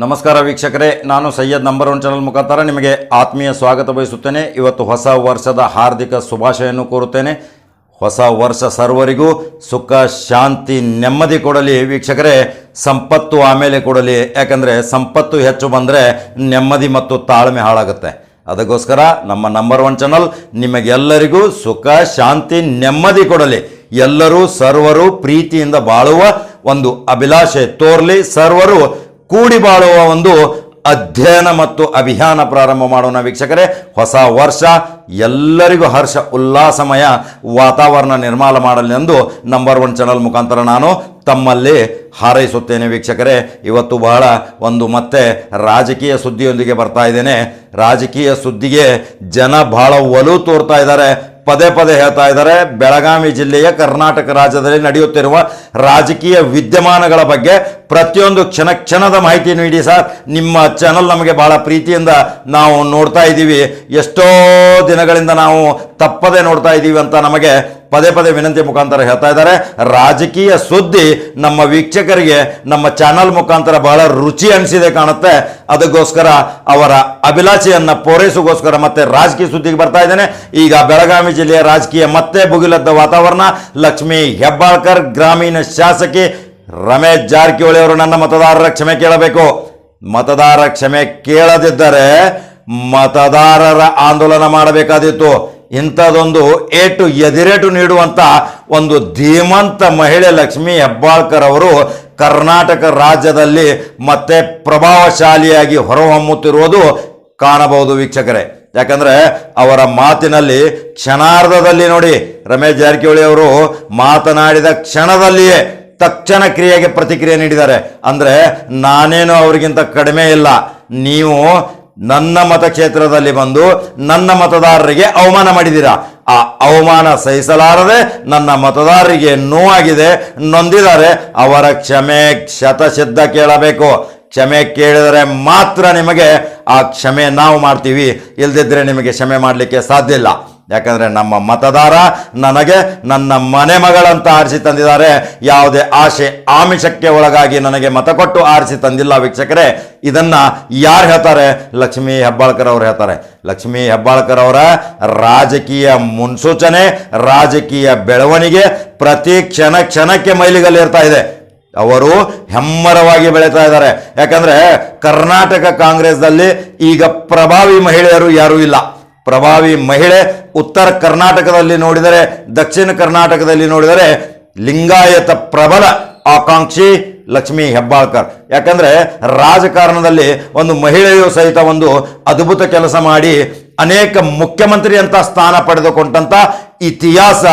ನಮಸ್ಕಾರ ವೀಕ್ಷಕರೇ, ನಾನು ಸೈಯದ್ ನಂಬರ್ ಒನ್ ಚಾನಲ್ ಮುಖಾಂತರ ನಿಮಗೆ ಆತ್ಮೀಯ ಸ್ವಾಗತ ಬಯಸುತ್ತೇನೆ. ಇವತ್ತು ಹೊಸ ವರ್ಷದ ಹಾರ್ದಿಕ ಶುಭಾಶಯನ್ನು ಕೋರುತ್ತೇನೆ. ಹೊಸ ವರ್ಷ ಸರ್ವರಿಗೂ ಸುಖ, ಶಾಂತಿ, ನೆಮ್ಮದಿ ಕೊಡಲಿ ವೀಕ್ಷಕರೇ. ಸಂಪತ್ತು ಆಮೇಲೆ ಕೊಡಲಿ, ಯಾಕಂದರೆ ಸಂಪತ್ತು ಹೆಚ್ಚು ಬಂದರೆ ನೆಮ್ಮದಿ ಮತ್ತು ತಾಳ್ಮೆ ಹಾಳಾಗುತ್ತೆ. ಅದಕ್ಕೋಸ್ಕರ ನಮ್ಮ ನಂಬರ್ ಒನ್ ಚಾನಲ್ ನಿಮಗೆಲ್ಲರಿಗೂ ಸುಖ, ಶಾಂತಿ, ನೆಮ್ಮದಿ ಕೊಡಲಿ. ಎಲ್ಲರೂ ಸರ್ವರು ಪ್ರೀತಿಯಿಂದ ಬಾಳುವ ಒಂದು ಅಭಿಲಾಷೆ ತೋರಲಿ. ಸರ್ವರು ಕೂಡಿ ಬಾಳುವ ಒಂದು ಅಧ್ಯಯನ ಮತ್ತು ಅಭಿಯಾನ ಪ್ರಾರಂಭ ಮಾಡೋಣ ವೀಕ್ಷಕರೇ. ಹೊಸ ವರ್ಷ, ಎಲ್ಲರಿಗೂ ಹರ್ಷ, ಉಲ್ಲಾಸಮಯ ವಾತಾವರಣ ನಿರ್ಮಾಣ ಮಾಡಲಿ ಎಂದು ನಂಬರ್ ಒನ್ ಚಾನಲ್ ಮುಖಾಂತರ ನಾನು ತಮ್ಮಲ್ಲಿ ಹಾರೈಸುತ್ತೇನೆ ವೀಕ್ಷಕರೇ. ಇವತ್ತು ಬಹಳ ಒಂದು ಮತ್ತೆ ರಾಜಕೀಯ ಸುದ್ದಿಯೊಂದಿಗೆ ಬರ್ತಾ ಇದ್ದೇನೆ. ರಾಜಕೀಯ ಸುದ್ದಿಗೆ ಜನ ಬಹಳ ಒಲವು ತೋರ್ತಾ ಇದ್ದಾರೆ. ಪದೇ ಪದೇ ಹೇಳ್ತಾ ಇದ್ದಾರೆ, ಬೆಳಗಾವಿ ಜಿಲ್ಲೆಯ ಕರ್ನಾಟಕ ರಾಜ್ಯದಲ್ಲಿ ನಡೆಯುತ್ತಿರುವ ರಾಜಕೀಯ ವಿದ್ಯಮಾನಗಳ ಬಗ್ಗೆ ಪ್ರತಿಯೊಂದು ಕ್ಷಣ ಕ್ಷಣದ ಮಾಹಿತಿ ನೀಡಿ ಸರ್. ನಿಮ್ಮ ಚಾನಲ್ ನಮಗೆ ಬಹಳ ಪ್ರೀತಿಯಿಂದ ನಾವು ನೋಡ್ತಾ ಇದ್ದೀವಿ. ಎಷ್ಟೋ ದಿನಗಳಿಂದ ನಾವು ತಪ್ಪದೆ ನೋಡ್ತಾ ಇದ್ದೀವಿ ಅಂತ ನಮಗೆ ಪದೇ ಪದೇ ವಿನಂತಿ ಮುಖಾಂತರ ಹೇಳ್ತಾ ಇದ್ದಾರೆ. ರಾಜಕೀಯ ಸುದ್ದಿ ನಮ್ಮ ವೀಕ್ಷಕರಿಗೆ ನಮ್ಮ ಚಾನಲ್ ಮುಖಾಂತರ ಬಹಳ ರುಚಿ ಅನಿಸಿದೆ ಕಾಣುತ್ತೆ. ಅದಕ್ಕೋಸ್ಕರ ಅವರ ಅಭಿಲಾಷೆಯನ್ನು ಪೂರೈಸೋಗೋಸ್ಕರ ಮತ್ತೆ ರಾಜಕೀಯ ಸುದ್ದಿಗೆ ಬರ್ತಾ ಇದ್ದೇನೆ. ಈಗ ಬೆಳಗಾವಿ ಜಿಲ್ಲೆಯ ರಾಜಕೀಯ ಮತ್ತೆ ಭುಗಿಲದ್ದ ವಾತಾವರಣ. ಲಕ್ಷ್ಮೀ ಹೆಬ್ಬಾಳ್ಕರ್, ಗ್ರಾಮೀಣ ಶಾಸಕಿ ರಮೇಶ್ ಜಾರಕಿಹೊಳಿ ಅವರು ನನ್ನ ಮತದಾರರ ಕ್ಷಮೆ ಕೇಳಬೇಕು. ಮತದಾರರ ಕ್ಷಮೆ ಕೇಳದಿದ್ದರೆ ಮತದಾರರ ಆಂದೋಲನ ಮಾಡಬೇಕಾದಿತ್ತು ಇಂಥದೊಂದು ಏಟು ಎದಿರೇಟು ನೀಡುವಂಥ ಒಂದು ಧೀಮಂತ ಮಹಿಳೆ ಲಕ್ಷ್ಮಿ ಹೆಬ್ಬಾಳ್ಕರ್ ಅವರು ಕರ್ನಾಟಕ ರಾಜ್ಯದಲ್ಲಿ ಮತ್ತೆ ಪ್ರಭಾವಶಾಲಿಯಾಗಿ ಹೊರಹೊಮ್ಮುತ್ತಿರುವುದು ಕಾಣಬಹುದು ವೀಕ್ಷಕರೇ. ಯಾಕಂದರೆ ಅವರ ಮಾತಿನಲ್ಲಿ ಕ್ಷಣಾರ್ಧದಲ್ಲಿ ನೋಡಿ ರಮೇಶ್ ಜಾರಕಿಹೊಳಿ ಅವರು ಮಾತನಾಡಿದ ಕ್ಷಣದಲ್ಲಿಯೇ ತಕ್ಷಣ ಕ್ರಿಯೆಗೆ ಪ್ರತಿಕ್ರಿಯೆ ನೀಡಿದ್ದಾರೆ. ಅಂದರೆ ನಾನೇನು ಅವರಿಗಿಂತ ಕಡಿಮೆ ಇಲ್ಲ. ನೀವು ನನ್ನ ಮತಕ್ಷೇತ್ರದಲ್ಲಿ ಬಂದು ನನ್ನ ಮತದಾರರಿಗೆ ಅವಮಾನ ಮಾಡಿದ್ದೀರಾ? ಆ ಅವಮಾನ ಸಹಿಸಲಾರದೆ ನನ್ನ ಮತದಾರರಿಗೆ ನೋವಾಗಿದೆ, ನೊಂದಿದ್ದಾರೆ. ಅವರ ಕ್ಷಮೆ ಶತಸಿದ್ಧ ಕೇಳಬೇಕು. ಕ್ಷಮೆ ಕೇಳಿದರೆ ಮಾತ್ರ ನಿಮಗೆ ಆ ಕ್ಷಮೆ ನಾವು ಮಾಡ್ತೀವಿ. ಇಲ್ದಿದ್ರೆ ನಿಮಗೆ ಕ್ಷಮೆ ಮಾಡಲಿಕ್ಕೆ ಸಾಧ್ಯ ಇಲ್ಲ. ಯಾಕಂದ್ರೆ ನಮ್ಮ ಮತದಾರ ನನಗೆ ನನ್ನ ಮನೆ ಮಗಳಂತ ಆರಿಸಿ ತಂದಿದ್ದಾರೆ. ಯಾವುದೇ ಆಶೆ ಆಮಿಷಕ್ಕೆ ಒಳಗಾಗಿ ನನಗೆ ಮತ ಕೊಟ್ಟು ಆರಿಸಿ ತಂದಿಲ್ಲ ವೀಕ್ಷಕರೇ. ಇದನ್ನ ಯಾರು ಹೇಳ್ತಾರೆ? ಲಕ್ಷ್ಮೀ ಹೆಬ್ಬಾಳ್ಕರ್ ಅವರು ಹೇಳ್ತಾರೆ. ಲಕ್ಷ್ಮೀ ಹೆಬ್ಬಾಳ್ಕರ್ ಅವರ ರಾಜಕೀಯ ಮುನ್ಸೂಚನೆ, ರಾಜಕೀಯ ಬೆಳವಣಿಗೆ ಪ್ರತಿ ಕ್ಷಣ ಕ್ಷಣಕ್ಕೆ ಮೈಲಿಗಲ್ಲಿರ್ತಾ ಇದೆ. ಅವರು ಹೆಮ್ಮರವಾಗಿ ಬೆಳೀತಾ ಇದ್ದಾರೆ. ಯಾಕಂದ್ರೆ ಕರ್ನಾಟಕ ಕಾಂಗ್ರೆಸ್ದಲ್ಲಿ ಈಗ ಪ್ರಭಾವಿ ಮಹಿಳೆಯರು ಯಾರೂ ಇಲ್ಲ. ಪ್ರಭಾವಿ ಮಹಿಳೆ ಉತ್ತರ ಕರ್ನಾಟಕದಲ್ಲಿ ನೋಡಿದರೆ, ದಕ್ಷಿಣ ಕರ್ನಾಟಕದಲ್ಲಿ ನೋಡಿದರೆ ಲಿಂಗಾಯತ ಪ್ರಬಲ ಆಕಾಂಕ್ಷಿ ಲಕ್ಷ್ಮೀ ಹೆಬ್ಬಾಳ್ಕರ್. ಯಾಕಂದರೆ ರಾಜಕಾರಣದಲ್ಲಿ ಒಂದು ಮಹಿಳೆಯು ಸಹಿತ ಒಂದು ಅದ್ಭುತ ಕೆಲಸ ಮಾಡಿ ಅನೇಕ ಮುಖ್ಯಮಂತ್ರಿ ಅಂತ ಸ್ಥಾನ ಪಡೆದುಕೊಂಡಂಥ ಇತಿಹಾಸ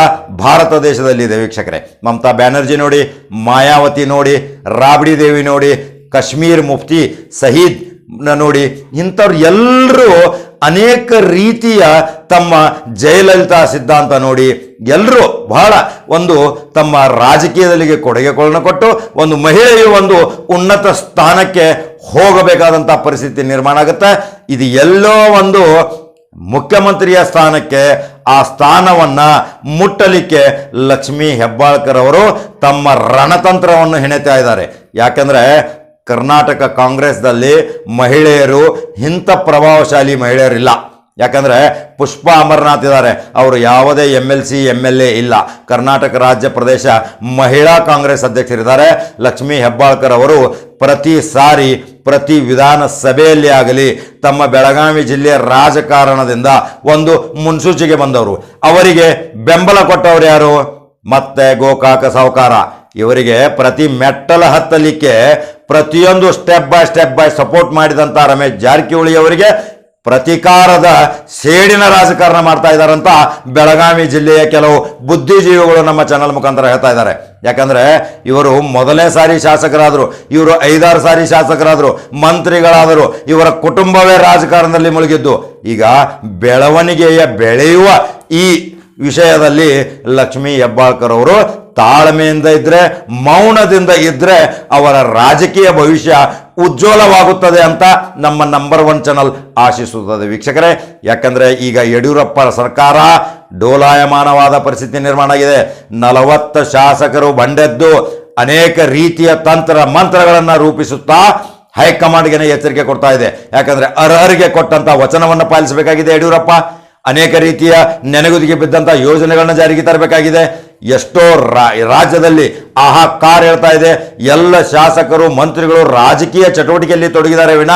ಭಾರತ ದೇಶದಲ್ಲಿದೆ ವೀಕ್ಷಕರೇ. ಮಮತಾ ಬ್ಯಾನರ್ಜಿ ನೋಡಿ, ಮಾಯಾವತಿ ನೋಡಿ, ರಾಬಡಿ ದೇವಿ ನೋಡಿ, ಕಾಶ್ಮೀರ್ ಮುಫ್ತಿ, ಸಹೀದ್ ನೋಡಿ, ಇಂಥವ್ರು ಎಲ್ಲರೂ ಅನೇಕ ರೀತಿಯ ತಮ್ಮ ಜಯಲಲಿತಾ ಸಿದ್ಧಾಂತ ನೋಡಿ ಎಲ್ಲರೂ ಬಹಳ ಒಂದು ತಮ್ಮ ರಾಜಕೀಯದಲ್ಲಿಗೆ ಕೊಡುಗೆಗಳನ್ನು ಕೊಟ್ಟು ಒಂದು ಮಹಿಳೆಯು ಒಂದು ಉನ್ನತ ಸ್ಥಾನಕ್ಕೆ ಹೋಗಬೇಕಾದಂಥ ಪರಿಸ್ಥಿತಿ ನಿರ್ಮಾಣ ಆಗುತ್ತೆ. ಇದು ಎಲ್ಲೋ ಒಂದು ಮುಖ್ಯಮಂತ್ರಿಯ ಸ್ಥಾನಕ್ಕೆ ಆ ಸ್ಥಾನವನ್ನ ಮುಟ್ಟಲಿಕ್ಕೆ ಲಕ್ಷ್ಮೀ ಹೆಬ್ಬಾಳ್ಕರ್ ಅವರು ತಮ್ಮ ರಣತಂತ್ರವನ್ನು ಹೆಣೆತಾ ಇದ್ದಾರೆ. ಯಾಕಂದ್ರೆ ಕರ್ನಾಟಕ ಕಾಂಗ್ರೆಸ್ದಲ್ಲಿ ಮಹಿಳೆಯರು ಇಂಥ ಪ್ರಭಾವಶಾಲಿ ಮಹಿಳೆಯರಿಲ್ಲ. ಯಾಕಂದರೆ ಪುಷ್ಪ ಅಮರನಾಥ್ ಇದ್ದಾರೆ. ಅವರು ಯಾವುದೇ M L C M L A ಇಲ್ಲ. ಕರ್ನಾಟಕ ರಾಜ್ಯ ಪ್ರದೇಶ ಮಹಿಳಾ ಕಾಂಗ್ರೆಸ್ ಅಧ್ಯಕ್ಷರಿದ್ದಾರೆ. ಲಕ್ಷ್ಮೀ ಹೆಬ್ಬಾಳ್ಕರ್ ಅವರು ಪ್ರತಿ ಸಾರಿ ಪ್ರತಿ ವಿಧಾನಸಭೆಯಲ್ಲಿ ಆಗಲಿ ತಮ್ಮ ಬೆಳಗಾವಿ ಜಿಲ್ಲೆಯ ರಾಜಕಾರಣದಿಂದ ಒಂದು ಮುನ್ಸೂಚಿಗೆ ಬಂದವರು. ಅವರಿಗೆ ಬೆಂಬಲ ಕೊಟ್ಟವರು ಯಾರು? ಮತ್ತೆ ಗೋಕಾಕ ಸಾವುಕಾರ. ಇವರಿಗೆ ಪ್ರತಿ ಮೆಟ್ಟಲ ಹತ್ತಲಿಕ್ಕೆ ಪ್ರತಿಯೊಂದು step by step by support ಮಾಡಿದಂತ ರಮೇಶ್ ಜಾರಕಿಹೊಳಿ ಅವರಿಗೆ ಪ್ರತಿಕಾರದ ಸೇಡಿನ ರಾಜಕಾರಣ ಮಾಡ್ತಾ ಇದ್ದಾರಂತ ಬೆಳಗಾವಿ ಜಿಲ್ಲೆಯ ಕೆಲವು ಬುದ್ಧಿಜೀವಿಗಳು ನಮ್ಮ ಚಾನಲ್ ಮುಖಾಂತರ ಹೇಳ್ತಾ ಇದ್ದಾರೆ. ಯಾಕಂದ್ರೆ ಇವರು ಮೊದಲನೇ ಸಾರಿ ಶಾಸಕರಾದರು, ಇವರು ಐದಾರು ಸಾರಿ ಶಾಸಕರಾದರು, ಮಂತ್ರಿಗಳಾದರು, ಇವರ ಕುಟುಂಬವೇ ರಾಜಕಾರಣದಲ್ಲಿ ಮುಳುಗಿದ್ದು. ಈಗ ಬೆಳವಣಿಗೆಯ ಬೆಳೆಯುವ ಈ ವಿಷಯದಲ್ಲಿ ಲಕ್ಷ್ಮೀ ಹೆಬ್ಬಾಳ್ಕರ್ ಅವರು ತಾಳ್ಮೆಯಿಂದ ಇದ್ರೆ, ಮೌನದಿಂದ ಇದ್ರೆ ಅವರ ರಾಜಕೀಯ ಭವಿಷ್ಯ ಉಜ್ವಲವಾಗುತ್ತದೆ ಅಂತ ನಮ್ಮ ನಂಬರ್ ಒನ್ ಚಾನಲ್ ಆಶಿಸುತ್ತದೆ. ವೀಕ್ಷಕರೇ, ಯಾಕಂದ್ರೆ ಈಗ ಯಡಿಯೂರಪ್ಪ ಸರ್ಕಾರ ಡೋಲಾಯಮಾನವಾದ ಪರಿಸ್ಥಿತಿ ನಿರ್ಮಾಣ ಆಗಿದೆ. ನಲವತ್ತು ಶಾಸಕರು ಬಂಡೆದ್ದು ಅನೇಕ ರೀತಿಯ ತಂತ್ರ ಮಂತ್ರಗಳನ್ನು ರೂಪಿಸುತ್ತಾ ಹೈಕಮಾಂಡ್ಗೆ ಎಚ್ಚರಿಕೆ ಕೊಡ್ತಾ ಇದೆ. ಯಾಕಂದ್ರೆ ಅರ್ಹರಿಗೆ ಕೊಟ್ಟಂತ ವಚನವನ್ನು ಪಾಲಿಸಬೇಕಾಗಿದೆ ಯಡಿಯೂರಪ್ಪ. ಅನೇಕ ರೀತಿಯ ನೆನೆಗುದಿಗೆ ಬಿದ್ದಂತ ಯೋಜನೆಗಳನ್ನ ಜಾರಿಗೆ ತರಬೇಕಾಗಿದೆ. ಎಷ್ಟೋ ರಾಜ್ಯದಲ್ಲಿ ಆಹಾಕಾರ ಹೇಳ್ತಾ ಇದೆ. ಎಲ್ಲ ಶಾಸಕರು, ಮಂತ್ರಿಗಳು ರಾಜಕೀಯ ಚಟುವಟಿಕೆಯಲ್ಲಿ ತೊಡಗಿದ್ದಾರೆ ವಿನ.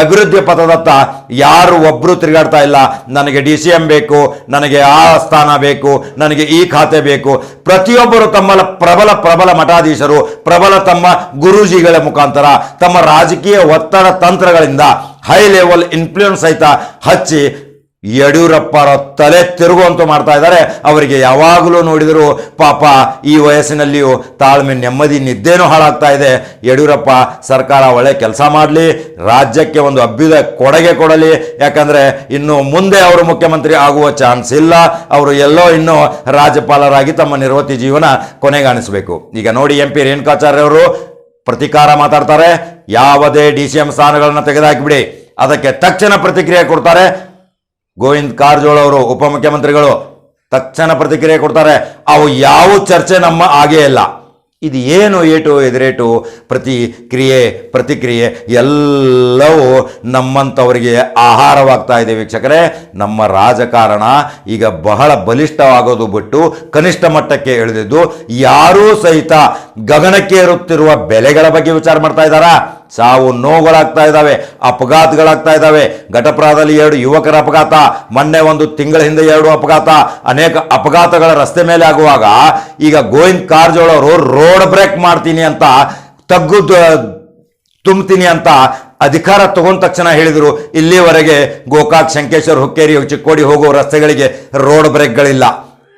ಅಭಿವೃದ್ಧಿ ಪಥದತ್ತ ಯಾರು ಒಬ್ಬರು ತಿರುಗಾಡ್ತಾ ಇಲ್ಲ. ನನಗೆ ಡಿ ಸಿ ಎಂ ಬೇಕು, ನನಗೆ ಆ ಸ್ಥಾನ ಬೇಕು, ನನಗೆ ಈ ಖಾತೆ ಬೇಕು. ಪ್ರತಿಯೊಬ್ಬರು ತಮ್ಮ ಪ್ರಬಲ ಪ್ರಬಲ ಮಠಾಧೀಶರು, ಪ್ರಬಲ ತಮ್ಮ ಗುರೂಜಿಗಳ ಮುಖಾಂತರ, ತಮ್ಮ ರಾಜಕೀಯ ಒತ್ತಡ ತಂತ್ರಗಳಿಂದ ಹೈ ಲೆವೆಲ್ ಇನ್ಫ್ಲೂಯೆನ್ಸ್ ಸಹಿತ ಹಚ್ಚಿ ಯಡಿಯೂರಪ್ಪರ ತಲೆ ತಿರುಗುವಂತೂ ಮಾಡ್ತಾ ಇದ್ದಾರೆ. ಅವರಿಗೆ ಯಾವಾಗಲೂ ನೋಡಿದರೂ ಪಾಪ ಈ ವಯಸ್ಸಿನಲ್ಲಿಯೂ ತಾಳ್ಮೆ, ನೆಮ್ಮದಿ, ನಿದ್ದೇನೂ ಹಾಳಾಗ್ತಾ ಇದೆ. ಯಡಿಯೂರಪ್ಪ ಸರ್ಕಾರ ಒಳ್ಳೆ ಕೆಲಸ ಮಾಡಲಿ, ರಾಜ್ಯಕ್ಕೆ ಒಂದು ಅಭ್ಯುದ ಕೊಡುಗೆ ಕೊಡಲಿ. ಯಾಕಂದರೆ ಇನ್ನು ಮುಂದೆ ಅವರು ಮುಖ್ಯಮಂತ್ರಿ ಆಗುವ ಚಾನ್ಸ್ ಇಲ್ಲ. ಅವರು ಎಲ್ಲೋ ಇನ್ನೂ ರಾಜ್ಯಪಾಲರಾಗಿ ತಮ್ಮ ನಿರ್ವೃತ್ತಿ ಜೀವನ ಕೊನೆಗಾಣಿಸಬೇಕು. ಈಗ ನೋಡಿ ಎಂ ಪಿ ರೇಣುಕಾಚಾರ್ಯವರು ಪ್ರತಿಕಾರ ಮಾತಾಡ್ತಾರೆ. ಯಾವುದೇ ಡಿ ಸಿ ಎಂ ಸ್ಥಾನಗಳನ್ನು ತೆಗೆದುಹಾಕಿಬಿಡಿ ಅದಕ್ಕೆ ತಕ್ಷಣ ಪ್ರತಿಕ್ರಿಯೆ ಕೊಡ್ತಾರೆ. ಗೋವಿಂದ್ ಕಾರಜೋಳ ಅವರು, ಉಪಮುಖ್ಯಮಂತ್ರಿಗಳು ತಕ್ಷಣ ಪ್ರತಿಕ್ರಿಯೆ ಕೊಡ್ತಾರೆ. ಅವು ಯಾವ ಚರ್ಚೆ ನಮ್ಮ ಆಗೇ ಇಲ್ಲ. ಇದು ಏನು ಏಟು, ಎದುರೇಟು, ಪ್ರತಿಕ್ರಿಯೆ ಪ್ರತಿಕ್ರಿಯೆ, ಎಲ್ಲವೂ ನಮ್ಮಂಥವರಿಗೆ ಆಹಾರವಾಗ್ತಾ ಇದೆ ವೀಕ್ಷಕರೇ. ನಮ್ಮ ರಾಜಕಾರಣ ಈಗ ಬಹಳ ಬಲಿಷ್ಠವಾಗೋದು ಬಿಟ್ಟು ಕನಿಷ್ಠ ಮಟ್ಟಕ್ಕೆ ಇಳಿದಿದ್ದು, ಯಾರೂ ಸಹಿತ ಗಗನಕ್ಕೆ ಏರುತ್ತಿರುವ ಬೆಲೆಗಳ ಬಗ್ಗೆ ವಿಚಾರ ಮಾಡ್ತಾ ಇದ್ದಾರಾ? ಸಾವು ನೋವುಗಳಾಗ್ತಾ ಇದ್ದಾವೆ, ಅಪಘಾತಗಳಾಗ್ತಾ ಇದ್ದಾವೆ. ಘಟಪ್ರಾದಲ್ಲಿ ಎರಡು ಯುವಕರ ಅಪಘಾತ, ಮೊನ್ನೆ ಒಂದು ತಿಂಗಳ ಹಿಂದೆ ಎರಡು ಅಪಘಾತ. ಅನೇಕ ಅಪಘಾತಗಳ ರಸ್ತೆ ಮೇಲೆ ಆಗುವಾಗ, ಈಗ ಗೋವಿಂದ್ ಕಾರಜೋಳ ಅವರು, ರೋಡ್ ಬ್ರೇಕ್ ಮಾಡ್ತೀನಿ ಅಂತ, ತಗ್ಗು ತುಂಬ್ತೀನಿ ಅಂತ ಅಧಿಕಾರ ತಗೊಂಡ ತಕ್ಷಣ ಹೇಳಿದರು. ಇಲ್ಲಿವರೆಗೆ ಗೋಕಾಕ್ ಶಂಕೇಶ್ವರ್ ಹುಕ್ಕೇರಿ ಚಿಕ್ಕೋಡಿ ಹೋಗುವ ರಸ್ತೆಗಳಿಗೆ ರೋಡ್ ಬ್ರೇಕ್ಗಳಿಲ್ಲ.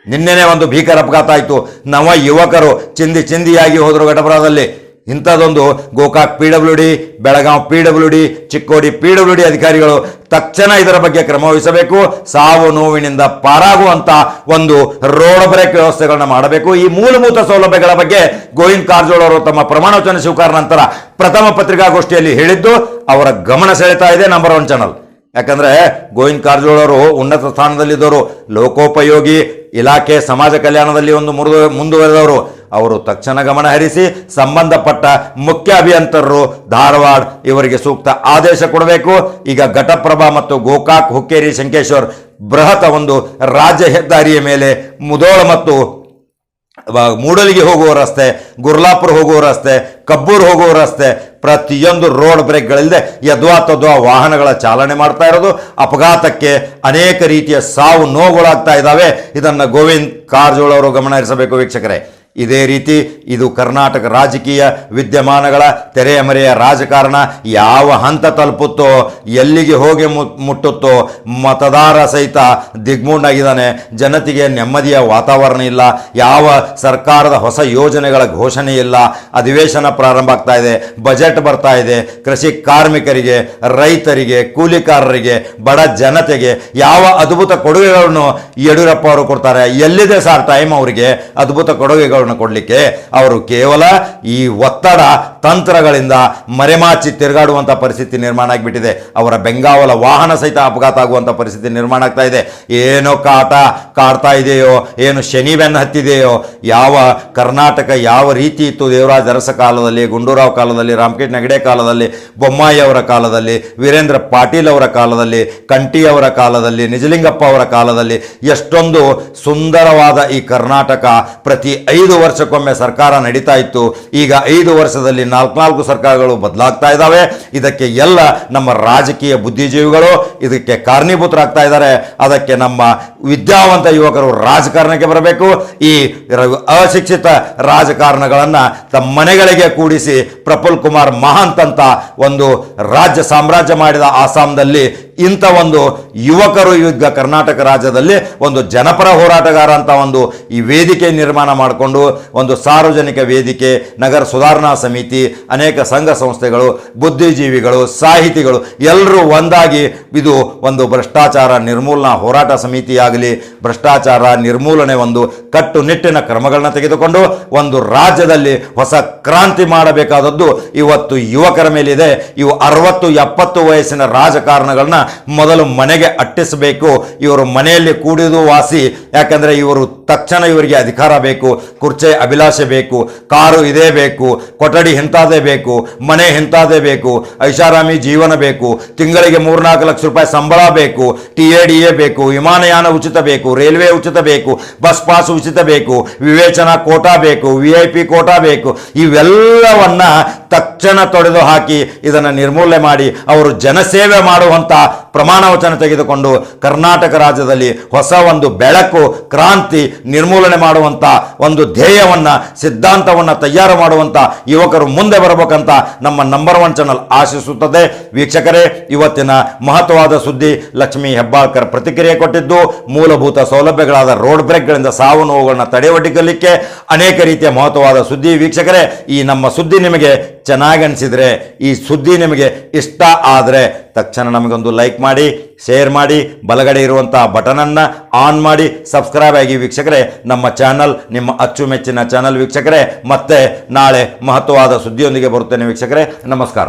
ನಿನ್ನೆನೆ ಒಂದು ಭೀಕರ ಅಪಘಾತ ಆಯಿತು. ನವ ಯುವಕರು ಚಿಂದಿ ಚಿಂದಿಯಾಗಿ ಹೋದರು ಘಟಪ್ರಾದಲ್ಲಿ ಇಂಥದ್ದೊಂದು Gokak P W D Belgaum P W D, Chikkodi P W D ಅಧಿಕಾರಿಗಳು ತಕ್ಷಣ ಇದರ ಬಗ್ಗೆ ಕ್ರಮ ವಹಿಸಬೇಕು. ಸಾವು ನೋವಿನಿಂದ ಪಾರಾಗುವಂತ ಒಂದು ರೋಡ್ ಬ್ರೇಕ್ ವ್ಯವಸ್ಥೆಗಳನ್ನ ಮಾಡಬೇಕು. ಈ ಮೂಲಭೂತ ಸೌಲಭ್ಯಗಳ ಬಗ್ಗೆ ಗೋವಿಂದ್ ಕಾರಜೋಳ ಅವರು ತಮ್ಮ ಪ್ರಮಾಣ ವಚನ ಸ್ವೀಕಾರ ನಂತರ ಪ್ರಥಮ ಪತ್ರಿಕಾಗೋಷ್ಠಿಯಲ್ಲಿ ಹೇಳಿದ್ದು, ಅವರ ಗಮನ ಸೆಳೆತಾ ಇದೆ ನಂಬರ್ ಒನ್ ಚಾನಲ್. ಯಾಕಂದ್ರೆ ಗೋವಿಂದ್ ಕಾರಜೋಳ ಅವರು ಉನ್ನತ ಸ್ಥಾನದಲ್ಲಿದ್ದವರು, ಲೋಕೋಪಯೋಗಿ ಇಲಾಖೆ, ಸಮಾಜ ಕಲ್ಯಾಣದಲ್ಲಿ ಒಂದು ಮುರಿದು ಮುಂದುವರೆದವರು. ಅವರು ತಕ್ಷಣ ಗಮನ ಹರಿಸಿ ಸಂಬಂಧಪಟ್ಟ ಮುಖ್ಯ ಅಭಿಯಂತರರು ಧಾರವಾಡ ಇವರಿಗೆ ಸೂಕ್ತ ಆದೇಶ ಕೊಡಬೇಕು. ಈಗ ಘಟಪ್ರಭಾ ಮತ್ತು ಗೋಕಾಕ್, ಹುಕ್ಕೇರಿ, ಶಂಕೇಶ್ವರ್ ಬೃಹತ್ ಒಂದು ರಾಜ್ಯ ಹೆದ್ದಾರಿಯ ಮೇಲೆ ಮುದೋಳ ಮತ್ತು ಮೂಡಲಿಗೆ ಹೋಗುವ ರಸ್ತೆ, ಗುರ್ಲಾಪುರ ಹೋಗುವ ರಸ್ತೆ, ಕಬ್ಬೂರು ಹೋಗುವ ರಸ್ತೆ, ಪ್ರತಿಯೊಂದು ರೋಡ್ ಬ್ರೇಕ್ಗಳಿಲ್ಲದೆ ಯದ್ವಾ ತದ್ವಾ ವಾಹನಗಳ ಚಾಲನೆ ಮಾಡ್ತಾ ಇರೋದು. ಅಪಘಾತಕ್ಕೆ ಅನೇಕ ರೀತಿಯ ಸಾವು ನೋವುಗಳಾಗ್ತಾ ಇದ್ದಾವೆ. ಇದನ್ನು ಗೋವಿಂದ್ ಕಾರಜೋಳ ಅವರು ಗಮನ ಹರಿಸಬೇಕು ವೀಕ್ಷಕರೇ. ಇದೇ ರೀತಿ ಇದು ಕರ್ನಾಟಕ ರಾಜಕೀಯ ವಿದ್ಯಮಾನಗಳ ತೆರೆಯ ಮರೆಯ ರಾಜಕಾರಣ ಯಾವ ಹಂತ ತಲುಪುತ್ತೋ, ಎಲ್ಲಿಗೆ ಹೋಗಿ ಮುಟ್ಟುತ್ತೋ, ಮತದಾರ ಸಹಿತ ದಿಗ್ಮೂಂಡಾಗಿದ್ದಾನೆ. ಜನತೆಗೆ ನೆಮ್ಮದಿಯ ವಾತಾವರಣ ಇಲ್ಲ. ಯಾವ ಸರ್ಕಾರದ ಹೊಸ ಯೋಜನೆಗಳ ಘೋಷಣೆ ಇಲ್ಲ. ಅಧಿವೇಶನ ಪ್ರಾರಂಭ ಆಗ್ತಾ ಇದೆ. ಬಜೆಟ್ ಬರ್ತಾ ಇದೆ. ಕೃಷಿ ಕಾರ್ಮಿಕರಿಗೆ, ರೈತರಿಗೆ, ಕೂಲಿಕಾರರಿಗೆ, ಬಡ ಜನತೆಗೆ ಯಾವ ಅದ್ಭುತ ಕೊಡುಗೆಗಳನ್ನು ಯಡಿಯೂರಪ್ಪ ಅವರು ಕೊಡ್ತಾರೆ. ಎಲ್ಲಿದೆ ಸರ್ ಟೈಮ್ ಅವರಿಗೆ? ಅದ್ಭುತ ಕೊಡುಗೆಗಳನ್ನು ಕೊಡಲಿಕ್ಕೆ ಅವರು ಕೇವಲ ಈ ಒತ್ತಡ ತಂತ್ರಗಳಿಂದ ಮರೆಮಾಚಿ ತಿರುಗಾಡುವಂಥ ಪರಿಸ್ಥಿತಿ ನಿರ್ಮಾಣ ಆಗಿಬಿಟ್ಟಿದೆ. ಅವರ ಬೆಂಗಾವಲ ವಾಹನ ಸಹಿತ ಅಪಘಾತ ಆಗುವಂಥ ಪರಿಸ್ಥಿತಿ ನಿರ್ಮಾಣ ಆಗ್ತಾ ಇದೆ. ಏನೋ ಕಾಟ ಕಾಡ್ತಾ ಇದೆಯೋ, ಏನು ಶನಿ ಬೆನ್ನು ಹತ್ತಿದೆಯೋ, ಯಾವ ಕರ್ನಾಟಕ ಯಾವ ರೀತಿ ಇತ್ತು ದೇವರಾಜ ಅರಸ ಕಾಲದಲ್ಲಿ, ಗುಂಡೂರಾವ್ ಕಾಲದಲ್ಲಿ, ರಾಮಕೃಷ್ಣ ಹೆಗಡೆ ಕಾಲದಲ್ಲಿ, ಬೊಮ್ಮಾಯಿ ಅವರ ಕಾಲದಲ್ಲಿ, ವೀರೇಂದ್ರ ಪಾಟೀಲ್ ಅವರ ಕಾಲದಲ್ಲಿ, ಕಂಠಿ ಅವರ ಕಾಲದಲ್ಲಿ, ನಿಜಲಿಂಗಪ್ಪ ಅವರ ಕಾಲದಲ್ಲಿ, ಎಷ್ಟೊಂದು ಸುಂದರವಾದ ಈ ಕರ್ನಾಟಕ ಪ್ರತಿ ಐದು ವರ್ಷಕ್ಕೊಮ್ಮೆ ಸರ್ಕಾರ ನಡೀತಾ ಇತ್ತು. ಈಗ ಐದು ವರ್ಷದಲ್ಲಿ ನಾಲ್ಕು ಸರ್ಕಾರಗಳು ಬದಲಾಗ್ತಾ ಇದ್ದಾವೆ. ಇದಕ್ಕೆ ಎಲ್ಲ ನಮ್ಮ ರಾಜಕೀಯ ಬುದ್ಧಿಜೀವಿಗಳು ಇದಕ್ಕೆ ಕಾರಣೀಭೂತರಾಗ್ತಾ ಇದ್ದಾರೆ. ಅದಕ್ಕೆ ನಮ್ಮ ವಿದ್ಯಾವಂತ ಯುವಕರು ರಾಜಕಾರಣಕ್ಕೆ ಬರಬೇಕು. ಈ ಅಶಿಕ್ಷಿತ ರಾಜಕಾರಣಗಳನ್ನು ತಮ್ಮ ಮನೆಗಳಿಗೆ ಕೂಡಿಸಿ ಪ್ರಫುಲ್ ಕುಮಾರ್ ಮಹಾಂತ್ ಅಂತ ಒಂದು ರಾಜ್ಯ ಸಾಮ್ರಾಜ್ಯ ಮಾಡಿದ ಆಸಾಂದಲ್ಲಿ ಇಂಥ ಒಂದು ಯುವಕರು ಈಗ ಕರ್ನಾಟಕ ರಾಜ್ಯದಲ್ಲಿ ಒಂದು ಜನಪರ ಹೋರಾಟಗಾರ ಅಂತ ಒಂದು ಈ ವೇದಿಕೆ ನಿರ್ಮಾಣ ಮಾಡಿಕೊಂಡು ಒಂದು ಸಾರ್ವಜನಿಕ ವೇದಿಕೆ, ನಗರ ಸುಧಾರಣಾ ಸಮಿತಿ, ಅನೇಕ ಸಂಘ ಸಂಸ್ಥೆಗಳು, ಬುದ್ಧಿಜೀವಿಗಳು, ಸಾಹಿತಿಗಳು ಎಲ್ಲರೂ ಒಂದಾಗಿ ಇದು ಒಂದು ಭ್ರಷ್ಟಾಚಾರ ನಿರ್ಮೂಲನಾ ಹೋರಾಟ ಸಮಿತಿಯಾಗಲಿ, ಭ್ರಷ್ಟಾಚಾರ ನಿರ್ಮೂಲನೆ ಒಂದು ಕಟ್ಟುನಿಟ್ಟಿನ ಕ್ರಮಗಳನ್ನ ತೆಗೆದುಕೊಂಡು ಒಂದು ರಾಜ್ಯದಲ್ಲಿ ಹೊಸ ಕ್ರಾಂತಿ ಮಾಡಬೇಕಾದದ್ದು ಇವತ್ತು ಯುವಕರ ಮೇಲಿದೆ. ಇವು ಅರವತ್ತು ಎಪ್ಪತ್ತು ವಯಸ್ಸಿನ ರಾಜಕಾರಣಗಳನ್ನ ಮೊದಲು ಮನೆಗೆ ಅಟ್ಟಿಸಬೇಕು, ಇವರು ಮನೆಯಲ್ಲಿ ಕೂಡಿದು ವಾಸಿ, ಯಾಕಂದ್ರೆ ಇವರು ತಕ್ಷಣ ಇವರಿಗೆ ಅಧಿಕಾರ ಬೇಕು, ಕುರ್ಚೆ ಅಭಿಲಾಷೆ ಬೇಕು, ಕಾರು ಇದೇ ಬೇಕು, ಕೊಠಡಿ ಇಂಥದ್ದೇ ಬೇಕು, ಮನೆ ಇಂಥದ್ದೇ ಬೇಕು, ಐಷಾರಾಮಿ ಜೀವನ ಬೇಕು, ತಿಂಗಳಿಗೆ ಮೂರ್ನಾಲ್ಕು ಲಕ್ಷ ರೂಪಾಯಿ ಸಂಬಳ ಬೇಕು, ಟಿ ಎ ಡಿ ಎ ಬೇಕು, ವಿಮಾನಯಾನ ಉಚಿತ ಬೇಕು, ರೈಲ್ವೆ ಉಚಿತ ಬೇಕು, ಬಸ್ ಪಾಸ್ ಉಚಿತ ಬೇಕು, ವಿವೇಚನಾ ಕೋಟಾ ಬೇಕು, ವಿ ಐ ಪಿ ಕೋಟಾ ಬೇಕು, ಇವೆಲ್ಲವನ್ನ ತಕ್ಷಣ ತೊಡೆದು ಹಾಕಿ ಇದನ್ನು ನಿರ್ಮೂಲನೆ ಮಾಡಿ, ಅವರು ಜನಸೇವೆ ಮಾಡುವಂತ ಪ್ರಮಾಣ ವಚನ ತೆಗೆದುಕೊಂಡು ಕರ್ನಾಟಕ ರಾಜ್ಯದಲ್ಲಿ ಹೊಸ ಒಂದು ಬೆಳಕು, ಕ್ರಾಂತಿ ನಿರ್ಮೂಲನೆ ಮಾಡುವಂಥ ಒಂದು ಧ್ಯೇಯವನ್ನು, ಸಿದ್ಧಾಂತವನ್ನು ತಯಾರು ಮಾಡುವಂಥ ಯುವಕರು ಮುಂದೆ ಬರಬೇಕಂತ ನಮ್ಮ ನಂಬರ್ ಒನ್ ಚಾನಲ್ ಆಶಿಸುತ್ತದೆ. ವೀಕ್ಷಕರೇ, ಇವತ್ತಿನ ಮಹತ್ವವಾದ ಸುದ್ದಿ ಲಕ್ಷ್ಮೀ ಹೆಬ್ಬಾಳ್ಕರ್ ಪ್ರತಿಕ್ರಿಯೆ ಕೊಟ್ಟಿದ್ದು, ಮೂಲಭೂತ ಸೌಲಭ್ಯಗಳಾದ ರೋಡ್ ಬ್ರೇಕ್ಗಳಿಂದ ಸಾವು ನೋವುಗಳನ್ನ ತಡೆಗಟ್ಟಲಿಕ್ಕೆ ಅನೇಕ ರೀತಿಯ ಮಹತ್ವವಾದ ಸುದ್ದಿ. ವೀಕ್ಷಕರೇ, ಈ ನಮ್ಮ ಸುದ್ದಿ ನಿಮಗೆ ಚೆನ್ನಾಗಿ ಅನಿಸಿದರೆ ಈ ಸುದ್ದಿ ನಿಮಗೆ ಇಷ್ಟ ಆದರೆ ತಕ್ಷಣ ನಮಗೊಂದು ಲೈಕ್ ಮಾಡಿ, ಶೇರ್ ಮಾಡಿ, ಬಲಗಡೆ ಇರುವಂಥ ಬಟನನ್ನು ಆನ್ ಮಾಡಿ ಸಬ್ಸ್ಕ್ರೈಬ್ ಆಗಿ ವೀಕ್ಷಕರೇ, ನಮ್ಮ ಚಾನಲ್ ನಿಮ್ಮ ಅಚ್ಚುಮೆಚ್ಚಿನ ಚಾನಲ್ ವೀಕ್ಷಕರೇ, ಮತ್ತೆ ನಾಳೆ ಮಹತ್ವವಾದ ಸುದ್ದಿಯೊಂದಿಗೆ ಬರುತ್ತೇನೆ ವೀಕ್ಷಕರೇ, ನಮಸ್ಕಾರ.